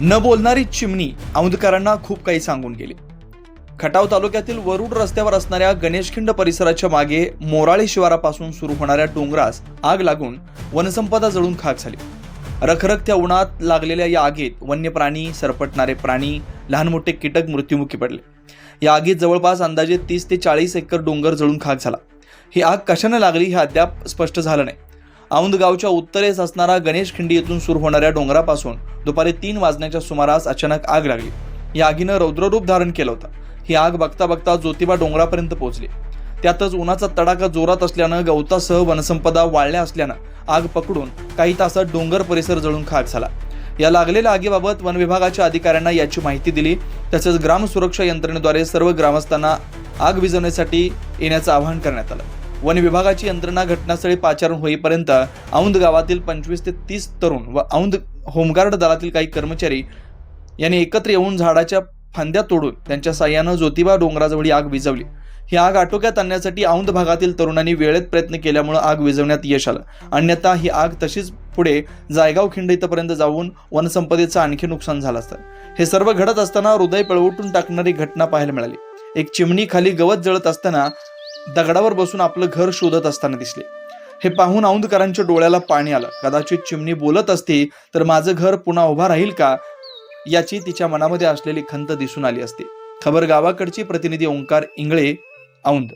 न बोलणारी चिमणी औंधकरांना खूप काही सांगून गेली. खटाव तालुक्यातील वरुड रस्त्यावर असणाऱ्या गणेशखिंड परिसराच्या मागे मोराळे शिवारापासून सुरू होणाऱ्या डोंगरास आग लागून वनसंपदा जळून खाक झाली. रखरखत्या उन्हात लागलेल्या या आगीत वन्य प्राणी सरपटणारे प्राणी लहान मोठे कीटक मृत्युमुखी पडले. या आगीत जवळपास अंदाजे तीस ते चाळीस एकर डोंगर जळून खाक झाला. ही आग कशानं लागली हे अद्याप स्पष्ट झालं नाही. औंदगावच्या उत्तरेस असणारा गणेश खिंडी येथून सुरू होणाऱ्या डोंगरापासून दुपारी तीन वाजण्याच्या सुमारास अचानक आग लागली. या आगीनं रौद्ररूप धारण केलं होतं. ही आग बघता बघता ज्योतिबा डोंगरापर्यंत पोहोचली. त्यातच उन्हाचा तडाखा जोरात असल्यानं गवतासह वनसंपदा वाळल्या असल्यानं आग पकडून काही तासात डोंगर परिसर जळून खाक झाला. या लागलेल्या आगीबाबत वन विभागाच्या अधिकाऱ्यांना याची माहिती दिली तसेच ग्राम सुरक्षा यंत्रणेद्वारे सर्व ग्रामस्थांना आग विझवण्यासाठी येण्याचं आवाहन करण्यात आलं. वन विभागाची यंत्रणा घटनास्थळी पाचारण होईपर्यंत औंध गावातील पंचवीस ते तीस तरुण व औंध होमगार्ड दलातील काही कर्मचारी यांनी एकत्र येऊन झाडाच्या फांद्या तोडून त्यांच्या साह्यानं ज्योतिबा डोंगराजवळ आग विझवली. ही आग आटोक्यात आणण्यासाठी औंध भागातील तरुणांनी वेळेत प्रयत्न केल्यामुळे आग विझवण्यात यश आलं. अन्यथा ही आग तशीच पुढे जायगाव खिंड इथपर्यंत जाऊन वनसंपदेचं आणखी नुकसान झालं असतं. हे सर्व घडत असताना हृदय पळवटून टाकणारी घटना पाहायला मिळाली. एक चिमणी खाली गवत जळत असताना दगडावर बसून आपलं घर शोधत असताना दिसले. हे पाहून औंधकरांच्या डोळ्याला पाणी आलं. कदाचित चिमणी बोलत असती तर माझं घर पुन्हा उभा राहील का? याची तिच्या मनामध्ये असलेली खंत दिसून आली असते. खबर गावाकडची प्रतिनिधी ओंकार इंगळे औंध.